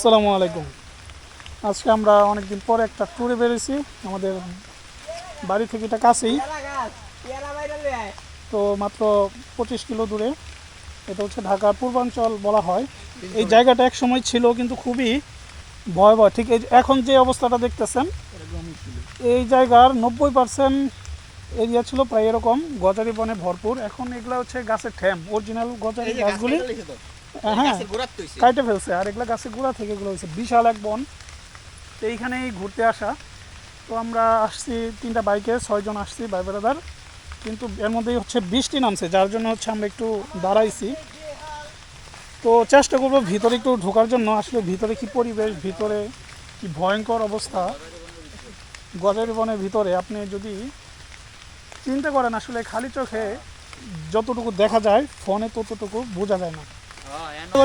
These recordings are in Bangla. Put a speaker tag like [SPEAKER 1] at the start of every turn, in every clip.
[SPEAKER 1] আসসালামু আলাইকুম। আজকে আমরা অনেকদিন পরে একটা ট্যুরে বেরিয়েছি আমাদের বাড়ি থেকে এটা কাছেই। তো মাত্র পঁচিশ কিলো দূরে। এটা হচ্ছে ঢাকার পূর্বাঞ্চল বলা হয়। এই জায়গাটা এক সময় ছিল কিন্তু খুবই ভয়াবহ। ঠিক এই এখন যে অবস্থাটা দেখতেছেন এই জায়গার নব্বই পার্সেন্ট এরিয়া ছিল প্রায় এরকম। গজারি বনে ভরপুর। এখন এগুলা হচ্ছে গাছের ঠ্যাম অরিজিনাল গজারি গাছগুলি হ্যাঁ কাইটে ফেলছে আর এগুলো গাছের গোড়া থেকে এগুলো হয়েছে বিশাল এক বন। তো এইখানেই ঘুরতে আসা। তো আমরা আসছি তিনটা বাইকে ছয়জন আসছি ভাই ব্রাদার কিন্তু এর মধ্যেই হচ্ছে বৃষ্টি নামছে যার জন্য হচ্ছে আমরা একটু দাঁড়াইছি। তো চেষ্টা করব ভিতরে একটু ঢোকার জন্য। আসলে ভিতরে কি পরিবেশ ভিতরে কি ভয়ঙ্কর অবস্থা। গজের বনের ভিতরে আপনি যদি চিন্তা করেন আসলে খালি চোখে যতটুকু দেখা যায় ফোনে ততটুকু বোঝা যায় না।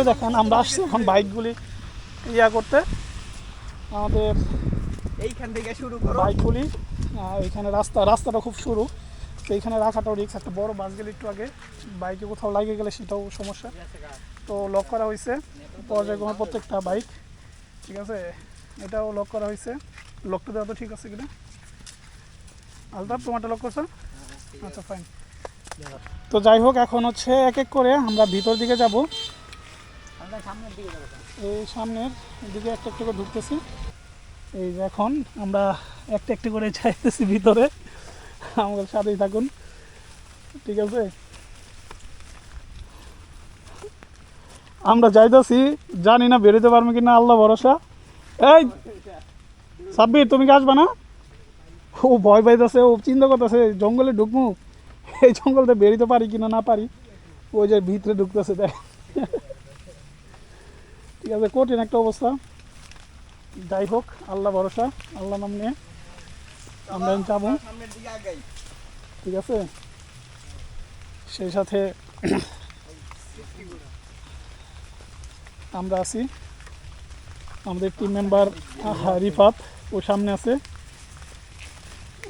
[SPEAKER 1] দেখেন আমরা আসছি এখন বাইকগুলি ইয়া করতে। আমাদের
[SPEAKER 2] এইখান থেকে শুরু করো।
[SPEAKER 1] বাইকগুলি এখানে রাস্তা রাস্তাটা খুব সরু তো এখানে রাখাটাও রিক্স একটা বড় বাস গেলে একটু আগে বাইকে কোথাও লাগে গেলে সেটাও সমস্যা। তো লক করা হয়েছে পর্যায়ক্রমে প্রত্যেকটা বাইক ঠিক আছে? এটাও লক করা হয়েছে। লকটা দেওয়া তো ঠিক আছে কিনা? আলতাপ তোমারটা লক করছ? আচ্ছা ফাইন তো যাই হোক এখন হচ্ছে এক এক করে আমরা ভিতর দিকে যাব। এই সামনের দিকে একটা একটা করে ঢুকতেছি। এই যে এখন আমরা একটা একটা করে চাইতেছি ভিতরে। আমাদের সাথেই থাকুন। ঠিক আছে? আমরা যাইতেছি, জানি না বেরোতে পারব কি না আল্লাহ ভরসা। এই, সাব্বির, তুমি কি আসবে না? ও ভয় পাইতেছে, ও চিন্তা করতেছে জঙ্গলে ঢুকবো? এই জঙ্গলতে বেরোতে পারি কিনা, না পারি? ওই যে ভিতরে ঢুকতেছে দেখ ঠিক আছে কঠিন একটা অবস্থা। যাই হোক আল্লাহ ভরসা আল্লাহ নাম নিয়ে আমরা যাব। ঠিক আছে? সেই সাথে আমরা আছি। আমাদের টিম মেম্বার রিফাত ও সামনে আছে।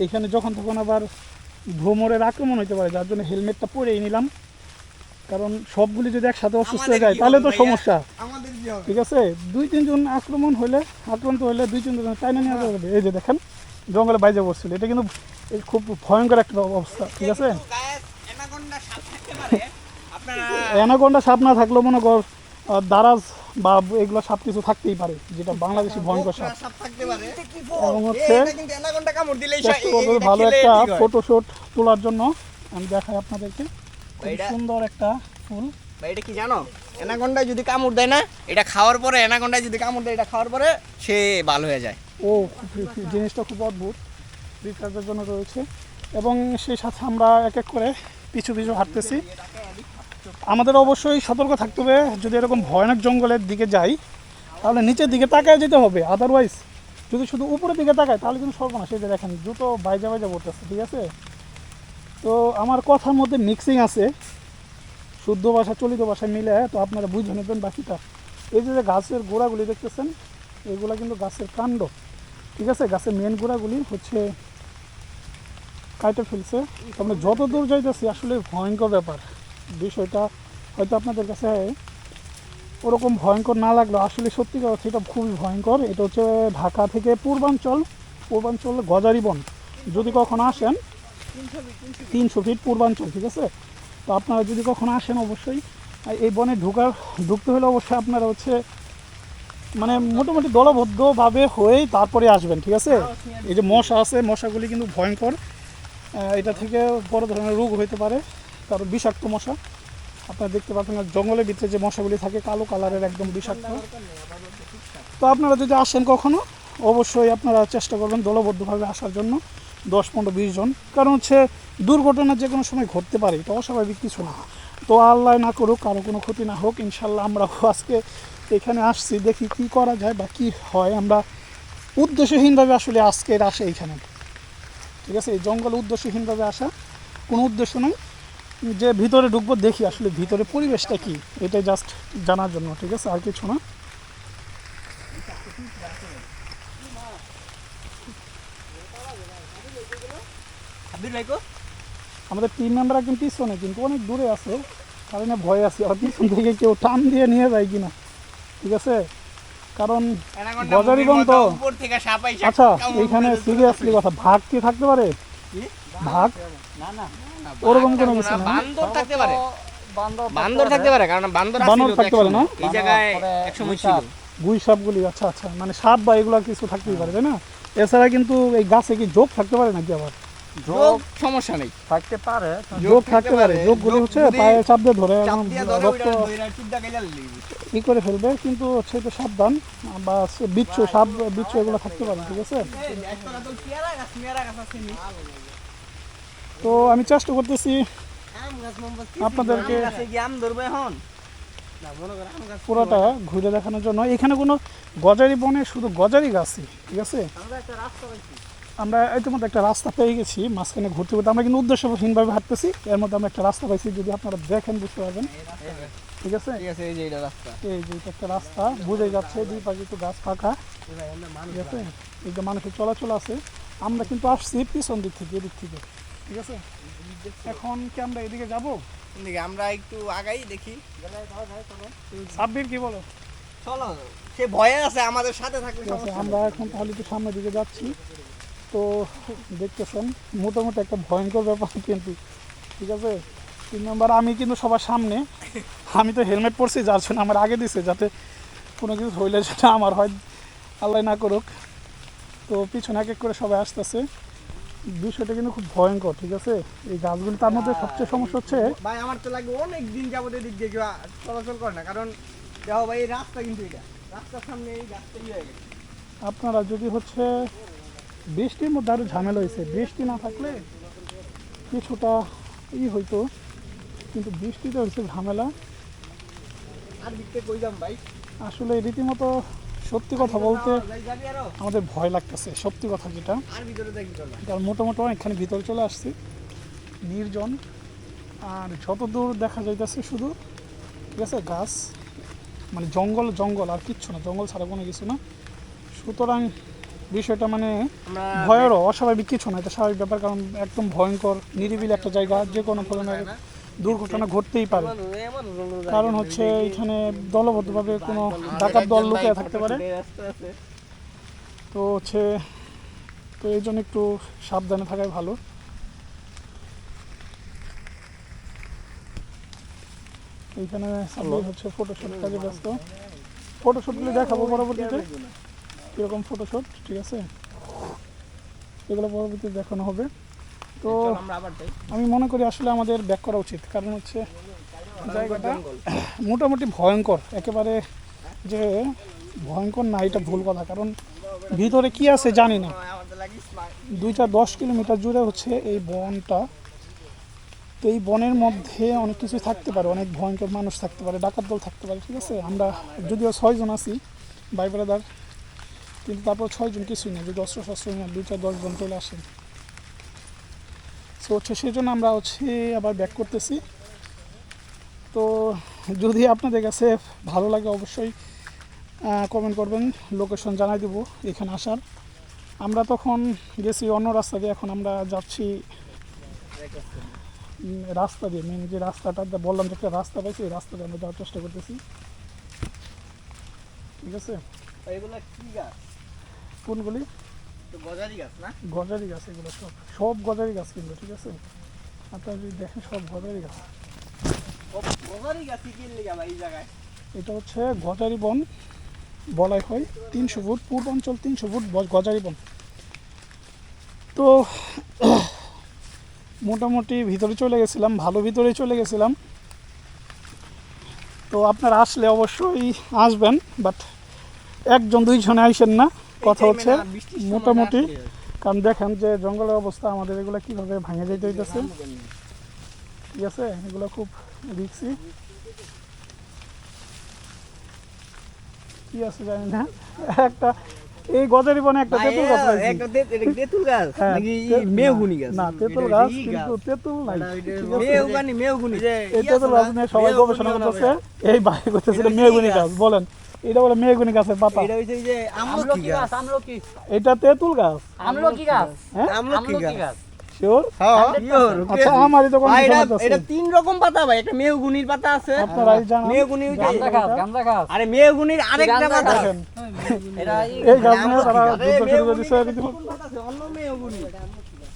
[SPEAKER 1] এখানে যখন তখন আবার ভ্রমণের আক্রমণ হতে পারে যার জন্য হেলমেটটা পরেই নিলাম। কারণ সবগুলি যদি একসাথে অসুস্থ হয়ে যায় তাহলে তো সমস্যা। ঠিক আছে? দুই তিনজন আক্রমণ হলে আক্রান্ত হলে দুই তিনজন চাইনা নিয়ে যাবে। এই যে দেখেন জঙ্গলে বাইজে বসছিল। এটা কিন্তু খুব ভয়ঙ্কর একটা অবস্থা ঠিক আছে?
[SPEAKER 2] অ্যানাকোন্ডা সাপ থাকতে পারে। আপনারা
[SPEAKER 1] অ্যানাকোন্ডা সাপ না থাকলেও মনে কর দারাজ বা এগুলো সাপ কিছু থাকতেই পারে যেটা বাংলাদেশি ভয়ঙ্কর সাপ।
[SPEAKER 2] থাকতে পারে।
[SPEAKER 1] এবং হচ্ছে
[SPEAKER 2] এটা কিন্তু অ্যানাকোন্ডা কামড় দিলেই সা-
[SPEAKER 1] চেষ্টা করব
[SPEAKER 2] এটা
[SPEAKER 1] ভালো একটা ফটোশুট তোলার জন্য। আমি দেখাই আপনাদেরকে। খুব সুন্দর একটা ফুল।
[SPEAKER 2] এটা কি জানো? অ্যানাকোন্ডা যদি কামড় দেয় না, এটা খাওয়ার পরে অ্যানাকোন্ডা যদি কামড় দেয়, এটা খাওয়ার পরে সে ভালো হয়ে যায়।
[SPEAKER 1] ও জিনিসটা খুব অদ্ভুত। রিচার্জের জন্য রয়েছে। এবং সেই সাথে আমরা এক এক করে পিছু পিছু হাঁটতেছি। আমাদের অবশ্যই সতর্ক থাকতে হবে। যদি এরকম ভয়ানক জঙ্গলের দিকে যাই, তাহলে নিচের দিকে তাকায় যেতে হবে। আদারওয়াইজ যদি শুধু উপরের দিকে তাকায়, তাহলে কিন্তু সর্বনাশ। এই যে দেখেন জুতো বাইজা বাইজা পড়তেছে, ঠিক আছে? তো আমার কথার মধ্যে মিক্সিং আছে। শুদ্ধ ভাষা, চলিত ভাষা মিলে তো আপনারা বুঝে নেবেন বাকিটা। এই যে গাছের গোড়াগুলি দেখতেছেন, এগুলা কিন্তু গাছের কাণ্ড। ঠিক আছে? গাছের মেন গোড়াগুলি হচ্ছে কাটে ফেলছে। আমরা যত দূর যাইতেছি, আসলে ভয়ঙ্কর ব্যাপার। বিষয়টা হয়তো আপনাদের কাছে ওরকম ভয়ঙ্কর না লাগল। আসলে সত্যি কথা এটা খুবই ভয়ঙ্কর। এটা হচ্ছে ঢাকা থেকে পূর্বাঞ্চল। পূর্বাঞ্চল গজারিবন। যদি কখনো আসেন তিনশো ফিট পূর্বাঞ্চল, ঠিক আছে? তো আপনারা যদি কখনো আসেন অবশ্যই এই বনে ঢোকার, ঢুকতে হলে অবশ্যই আপনারা হচ্ছে মানে মোটামুটি দলবদ্ধভাবে হয়েই তারপরে আসবেন, ঠিক আছে? এই যে মশা আছে, মশাগুলি কিন্তু ভয়ঙ্কর। এটা থেকে বড় ধরনের রোগ হইতে পারে, কারণ বিষাক্ত মশা। আপনারা দেখতে পাচ্ছেন জঙ্গলের ভিতরে যে মশাগুলি থাকে, কালো কালারের একদম বিষাক্ত। তো আপনারা যদি আসেন কখনো, অবশ্যই আপনারা চেষ্টা করবেন দলবদ্ধভাবে আসার জন্য। দশ, পনেরো, বিশ জন। কারণ হচ্ছে দুর্ঘটনা যে কোনো সময় ঘটতে পারে, এটা অস্বাভাবিক কিছু না। তো আল্লাহ না করুক, কারও কোনো ক্ষতি না হোক ইনশাল্লাহ আমরা আজকে এখানে আসছি, দেখি কি করা যায় বা কি হয়। আমরা উদ্দেশ্যহীনভাবে আসলে আজকের আসে এইখানে। ঠিক আছে? এই জঙ্গলে উদ্দেশ্যহীনভাবে আসা কোনো উদ্দেশ্য নেই। যে ভিতরে ঢুকবো দেখি আসলে ভিতরে পরিবেশটা কি, এটাই জাস্ট জানার জন্য, ঠিক আছে? আর কিছু না
[SPEAKER 2] আব্দুল ভাই কো
[SPEAKER 1] আমাদের টিম মেম্বার একদম পিছনে কিন্তু অনেক দূরে আছে। কারণে ভয় আছে আর পিছন থেকে কেউ টান দিয়ে নিয়ে যায় কিনা। ঠিক আছে? কারণ
[SPEAKER 2] মতো
[SPEAKER 1] তো। আচ্ছা এইখানে সিরিয়াসলি কথা ভাগ কি থাকতে পারে? ভাগ?
[SPEAKER 2] না, না,
[SPEAKER 1] ওরকম কোনো কিছু না।
[SPEAKER 2] বান্দর থাকতে পারে।
[SPEAKER 3] বান্দর
[SPEAKER 2] বান্দর থাকতে পারে কারণ বান্দর
[SPEAKER 1] বানর থাকতে পারে না?
[SPEAKER 2] এই জায়গায় একসময় ছিল।
[SPEAKER 1] গুই সাপগুলি আচ্ছা আচ্ছা। মানে সাপ বা এগুলো কিছু থাকতেই পারে তাই না? এছাড়া কিন্তু এই গাছে কি যোগ থাকতে পারে নাকি আবার?
[SPEAKER 2] যোগ সমস্যা নেই।
[SPEAKER 3] থাকতে পারে
[SPEAKER 1] যোগ থাকতে পারে যোগগুলি হচ্ছে পায়ে চাপ দিয়ে ধরে রক্ত। ই করে ফেলবে কিন্তু হচ্ছে তো সাবধান বা বিচ্ছু সাপ বিচ্ছু এগুলো থাকতে পারে ঠিক আছে?
[SPEAKER 2] তো
[SPEAKER 1] আমি চেষ্টা করতেছি আপনাদেরকে-
[SPEAKER 2] আম গাছে কি আম ধরবে এখন? না, করো আম গাছ
[SPEAKER 1] পুরোটা ঘুরে দেখানোর জন্য। এখানে কোনো গজারি বনে শুধু গজারি গাছই ঠিক আছে?
[SPEAKER 2] আমরা
[SPEAKER 1] ইতিমধ্যে একটা রাস্তা পেয়ে গেছি মাঝখানে ঘুরতে ঘুরতে। আমরা কিন্তু উদ্দেশ্যহীনভাবে হাঁটতেছি। এর মধ্যে আমরা একটা রাস্তা পাইছি যদি আপনারা দেখেন বুঝতে পারবেন। ঠিক আছে?
[SPEAKER 2] ঠিক আছে, এই যে এটা রাস্তা।
[SPEAKER 1] এই যে এটা একটা রাস্তা বুঝে যাচ্ছে দুই পাশে একটু গাছ ফাঁকা। ঠিক আছে? এই যে মানুষের চলাচল আছে। আমরা কিন্তু আসছি পিছন দিক থেকে এদিক থেকে। ঠিক আছে? এখন কি আমরা এদিকে যাব?
[SPEAKER 2] আমরা একটু আগাই দেখি।
[SPEAKER 1] সাব্বির কি বলো?
[SPEAKER 2] চলো সে ভয়ে আছে আমাদের সাথে সমস্যা
[SPEAKER 1] আমরা এখন তাহলে একটু সামনের দিকে যাচ্ছি। তো দেখতেছেন মোটামুটি একটা ভয়ঙ্কর ব্যাপার কিন্তু ঠিক আছে? তিন নম্বর আমি কিন্তু সবার সামনে আমি তো হেলমেট পরছি যার জন্য আমার আগে দিছে যাতে কোনো কিছু হইলে সেটা আমার হয় আল্লাহ না করুক। তো পিছনে এক এক করে সবাই আসতেছে। বিষয়টা কিন্তু খুব ভয়ঙ্কর ঠিক আছে? এই গাছগুলি তার মধ্যে সবচেয়ে সমস্যা হচ্ছে
[SPEAKER 2] ভাই আমার তো লাগে অনেক দিন যাবত এদিক দিয়ে চলাচল করে না কারণ দেখো ভাই এই রাস্তা কিন্তু এটা। রাস্তার সামনে এই গাছটা ইয়ে হয়ে গেছে।
[SPEAKER 1] আপনারা যদি হচ্ছে বৃষ্টির মধ্যে আরও ঝামেলা হয়েছে। বৃষ্টি না থাকলে কিছুটা ই হইতো কিন্তু বৃষ্টিতে হচ্ছে ঝামেলা। আসলে রীতিমতো সত্যি কথা বলতে আমাদের ভয় লাগতেছে সত্যি কথা যেটা। কারণ মোটামুটি অনেকখানি ভিতরে চলে আসছি নির্জন। আর যত দূর দেখা যাইতেছে শুধু ঠিক আছে গাছ মানে জঙ্গল জঙ্গল আর কিচ্ছু না জঙ্গল ছাড়া কোনো কিছু না। সুতরাং বিষয়টা মানে ভয়েরও অস্বাভাবিক কিছু না এটা স্বাভাবিক ব্যাপার কারণ একদম ভয়ঙ্কর নিরিবিলি একটা জায়গা যে কোনো ধরনের দুর্ঘটনা ঘটতেই পারে। কারণ হচ্ছে এখানে দলবদ্ধভাবে কোনো ডাকাত দল লুকিয়ে থাকতে পারে। তো হচ্ছে তো এই জন্য একটু সাবধানে থাকাই ভালো। এইখানে হচ্ছে ফটোশুট কাজে ব্যস্ত। ফটোশুটগুলি দেখাবো পরবর্তীতে। কীরকম ফটোশুট ঠিক আছে? এগুলো পরবর্তীতে দেখানো হবে। তো আমি মনে করি আসলে আমাদের ব্যাক করা উচিত কারণ হচ্ছে জায়গাটা মোটামুটি ভয়ঙ্কর। একেবারে যে ভয়ঙ্কর না এটা ভুল কথা কারণ ভিতরে কি আছে জানি না।
[SPEAKER 2] লাগি
[SPEAKER 1] দুইটা দশ কিলোমিটার জুড়ে হচ্ছে এই বনটা। তো এই বনের মধ্যে অনেক কিছু থাকতে পারে অনেক ভয়ঙ্কর মানুষ থাকতে পারে ডাকাত দল থাকতে পারে ঠিক আছে? আমরা যদিও ছয়জন আছি ভাই ব্রাদার কিন্তু তারপর ছয়জন কিছুই না, যদি অস্ত্র শস্ত্র নিয়ে দুই চার দশজন চলে আসেন। সো হচ্ছে সেই জন্য আমরা হচ্ছে আবার ব্যাক করতেছি। তো যদি আপনাদের কাছে ভালো লাগে অবশ্যই কমেন্ট করবেন লোকেশন জানাই দেবো এখানে আসার। আমরা তখন গেছি অন্য রাস্তা দিয়ে, এখন আমরা যাচ্ছি রাস্তা দিয়ে মেন যে রাস্তাটা বললাম যে একটা রাস্তা পাইছি এই রাস্তা দিয়ে আমরা যাওয়ার চেষ্টা করতেছি। ঠিক আছে?
[SPEAKER 2] এগুলা কি গাছ?
[SPEAKER 1] কোনগুলি?
[SPEAKER 2] গজারি গাছ না?
[SPEAKER 1] গজারি গাছ এগুলো সব। সব গজারি গাছ কিন্তু ঠিক আছে? আপনারা যদি দেখেন সব গজারি গাছ।
[SPEAKER 2] গজারি গাছ কি এই জায়গায়।
[SPEAKER 1] এটা হচ্ছে গজারি বন বলাই হয়। তিনশো ফুট পূর্বাঞ্চল তিনশো ফুট গজারি বন। তো মোটামুটি ভিতরে চলে গেছিলাম ভালো ভিতরে চলে গেছিলাম। তো আপনারা আসলে অবশ্যই আসবেন বাট একজন দুইজনে আইসেন না। কথা হচ্ছে মোটামুটি। কারণ দেখেন যে জঙ্গলের অবস্থা আমাদের এগুলো কীভাবে ভাঙে যেতে হইতেছে। ঠিক আছে? এগুলো খুব রিক্সি কি আছে জানি না। একটা এই গজারি বনে একটা তেঁতুল গাছ।
[SPEAKER 2] একটা তেঁতুল গাছ?
[SPEAKER 1] হ্যাঁ,
[SPEAKER 2] নাকি মেহগুনি গাছ?
[SPEAKER 1] না তেঁতুল গাছ কিন্তু তেঁতুল নাই?
[SPEAKER 2] মেহগুনি মেহগুনি।
[SPEAKER 1] এই তেঁতুল গাছ নিয়ে সবাই গবেষণা করতেছে। এই বাইরে করতেছিল মেহগুনি?
[SPEAKER 2] গাছ
[SPEAKER 1] বলেন। এটা বলে মেহগুনি গাছের পাতা।
[SPEAKER 2] এটা হইছে যে আমলকি গাছ।
[SPEAKER 3] আমলকি।
[SPEAKER 1] এটা তেঁতুল গাছ।
[SPEAKER 3] আমলকি গাছ।
[SPEAKER 1] হ্যাঁ?
[SPEAKER 2] আমলকি গাছ।
[SPEAKER 1] শিওর? আচ্ছা আমারই তো
[SPEAKER 2] এটা- তিন রকম পাতা ভাই একটা মেহগুনির পাতা আছে।
[SPEAKER 1] আপনারাই জানেন।
[SPEAKER 2] মেহগুনি ওইটাই।
[SPEAKER 3] গাঁজা খাস গাঁজা
[SPEAKER 2] আরে মেহগুনির আরেকটা
[SPEAKER 3] গাঁজা
[SPEAKER 2] পাতা।
[SPEAKER 1] দেখেন
[SPEAKER 3] এরা
[SPEAKER 1] এই গাছ নিয়ে তারা যুদ্ধ শুরু করে
[SPEAKER 2] মেহগুনির
[SPEAKER 1] দিচ্ছে
[SPEAKER 2] পাতা
[SPEAKER 1] রীতিমতো।
[SPEAKER 2] নতুন পাতা আছে, অন্য মেহগুনি।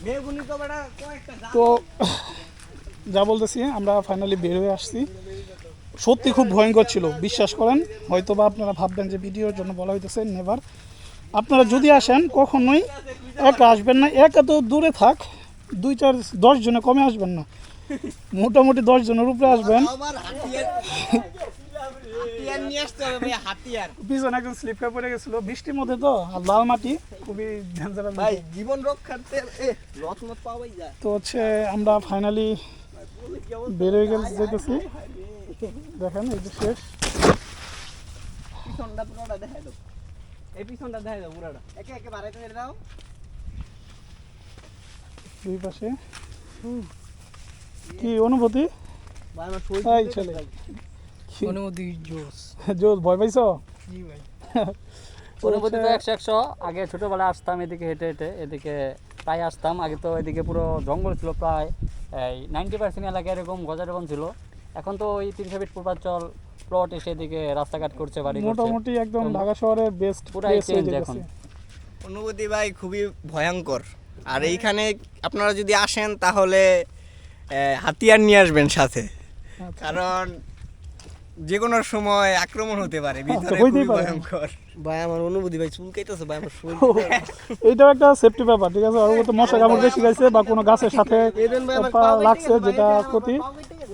[SPEAKER 2] মেহগুনি তো কয়েকটা
[SPEAKER 1] তো যা বলতেছি আমরা ফাইনালি বের হয়ে আসছি। সত্যি খুব ভয়ঙ্কর ছিল বিশ্বাস করেন। হয়তো বা আপনারা ভাববেন যে ভিডিওর জন্য বলা হইতেছে নেভার আপনারা যদি আসেন কখনোই একা আসবেন না একা তো দূরে থাক দুই চার দশ জনে কমে আসবেন না। মোটামুটি দশ জনের উপরে আসবেন। পিছনে একজন স্লিপ খেয়ে পড়ে গেছিল বৃষ্টির মধ্যে তো আর লাল মাটি খুবই ডেঞ্জারাস
[SPEAKER 2] ভাই জীবন রক্ষার্থে
[SPEAKER 1] তো হচ্ছে আমরা ফাইনালি বের হয়ে গেল যেতেছি। দেখেন এই যে শেষ।
[SPEAKER 2] পিছনটা পুরোটা দেখাই দাও। এই পিছনটা দেখাই দাও পুরোটা। একে একে বাড়াইতে ছেড়ে দাও।
[SPEAKER 1] দুই পাশে। কি অনুভূতি?
[SPEAKER 2] ভাই
[SPEAKER 3] জোস
[SPEAKER 1] ভয় পাইছো?
[SPEAKER 2] জি ভাই।
[SPEAKER 1] তো
[SPEAKER 3] তো একশো একশো। আগে ছোটোবেলায় আসতাম এদিকে হেঁটে হেঁটে এদিকে প্রায় আসতাম। আগে তো এদিকে পুরো জঙ্গল ছিল প্রায় এই নাইনটি পার্সেন্ট এলাকা এরকম গজারবন ছিল। এখন তো ওই তিনশো ফিট পূর্বাঞ্চল প্লট এসে এদিকে রাস্তাঘাট করছে বাড়ি
[SPEAKER 1] মোটামুটি একদম ঢাকা শহরের বেস্ট
[SPEAKER 3] পুরাই
[SPEAKER 1] যেতেছে
[SPEAKER 3] এখন।
[SPEAKER 2] অনুভূতি ভাই খুবই ভয়ঙ্কর। আর এইখানে আপনারা যদি আসেন তাহলে হাতিয়ার নিয়ে আসবেন সাথে।
[SPEAKER 1] আচ্ছা।
[SPEAKER 2] কারণ যে কোনো সময় আক্রমণ হতে পারে ভিতরে খুবই ভয়ঙ্কর।
[SPEAKER 4] ভাই আমার অনুভূতি ভাই চুলকাইতেছে ভাই আমার শরীর।
[SPEAKER 1] এইটাও একটা সেফটি ব্যাপার ঠিক আছে? তো মশা কামড় বেশি গাইছে বা কোনো গাছের সাথে লাগছে যেটা ক্ষতি।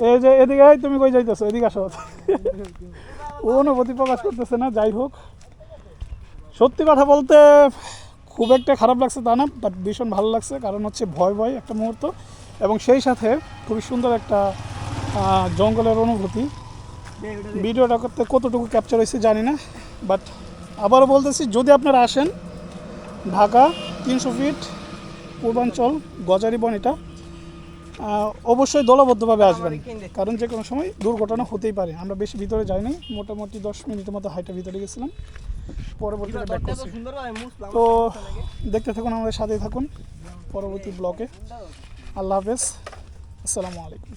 [SPEAKER 1] এই যে এদিকে তুমি কই যাইতেছো? এদিকে আসো। অনুভূতি প্রকাশ করতেছে না, যাই হোক। সত্যি কথা বলতে খুব একটা খারাপ লাগছে তা না বাট ভীষণ ভালো লাগছে, কারণ হচ্ছে ভয় ভয় একটা মুহূর্ত। এবং সেই সাথে খুবই সুন্দর একটা জঙ্গলের অনুভূতি। ভিডিওটা করতে কতটুকু ক্যাপচার হয়েছে জানি না বাট আবারও বলতেছি, যদি আপনারা আসেন, ঢাকা তিনশো ফিট পূর্বাঞ্চল গজারি বন এটা। অবশ্যই দলবদ্ধভাবে আসবেন। কারণ যে কোনো সময় দুর্ঘটনা হতেই পারে। আমরা বেশি ভিতরে যাইনি মোটামুটি দশ মিনিটের মতো হাইটা ভিতরে গেছিলাম। পরবর্তীতে ব্যাক করছি। তো দেখতে থাকুন আমাদের সাথেই থাকুন। পরবর্তী ব্লকে। আল্লাহ হাফেজ। আসসালামু আলাইকুম।